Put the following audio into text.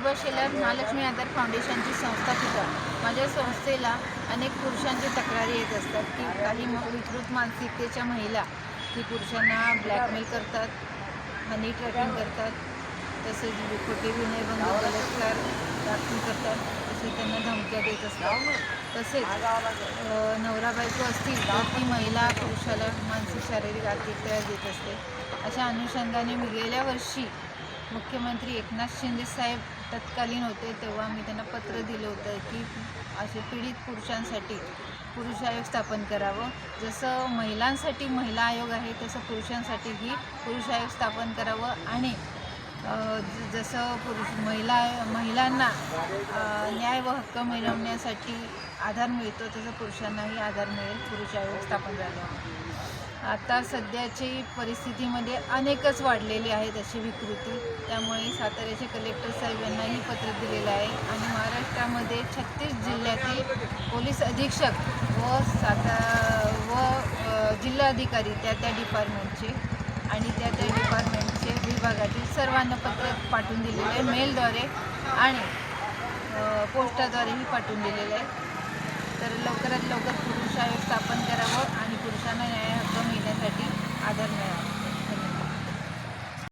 प्रतिभा शेलार महालक्ष्मी आधार फाउंडेशनची संस्थापिका माझ्या संस्थेला अनेक पुरुषांची तक्रारी येत असतात की काही विकृत मानसिकतेच्या महिला की पुरुषांना ब्लॅकमेल करतात हनी ट्रॅकिंग करतात तसेच खोटे विनयभंग बलात्कार दाखल करतात तसेच त्यांना धमक्या देत असतात. तसेच नवरा बायको असतील तर ती महिला पुरुषाला मानसिक शारीरिक आर्थिक देत असते. अशा अनुषंगाने मी गेल्या वर्षी मुख्यमंत्री एकनाथ शिंदे साहेब तत्कालीन होते तेव्हा मी त्यांना पत्र दिलं होतं की असे पीडित पुरुषांसाठी पुरुष आयोग स्थापन करावं. जसं महिलांसाठी महिला आयोग आहे तसं पुरुषांसाठीही पुरुष आयोग स्थापन करावं आणि ज- जसं पुरुष महिला महिलांना न्याय व हक्क मिळवण्यासाठी आधार मिळतो तसं पुरुषांनाही आधार मिळेल पुरुष आयोग स्थापन झाल्यामुळे आता सध्याची परिस्थितीमध्ये अनेकच वाढलेली आहेत अशी विकृती. त्यामुळे साताऱ्याचे कलेक्टर साहेब यांनाही पत्र दिलेलं आहे. आणि महाराष्ट्रामध्ये छत्तीस जिल्ह्यातील पोलीस अधीक्षक व साता व जिल्हाधिकारी त्या त्या डिपार्टमेंटचे आणि त्या त्या डिपार्टमेंटचे विभागातील सर्वांना पत्र पाठवून दिलेले आहे. मेलद्वारे आणि पोस्टाद्वारेही पाठवून दिलेले आहे. तर लवकरात लवकर पुरुष आयोग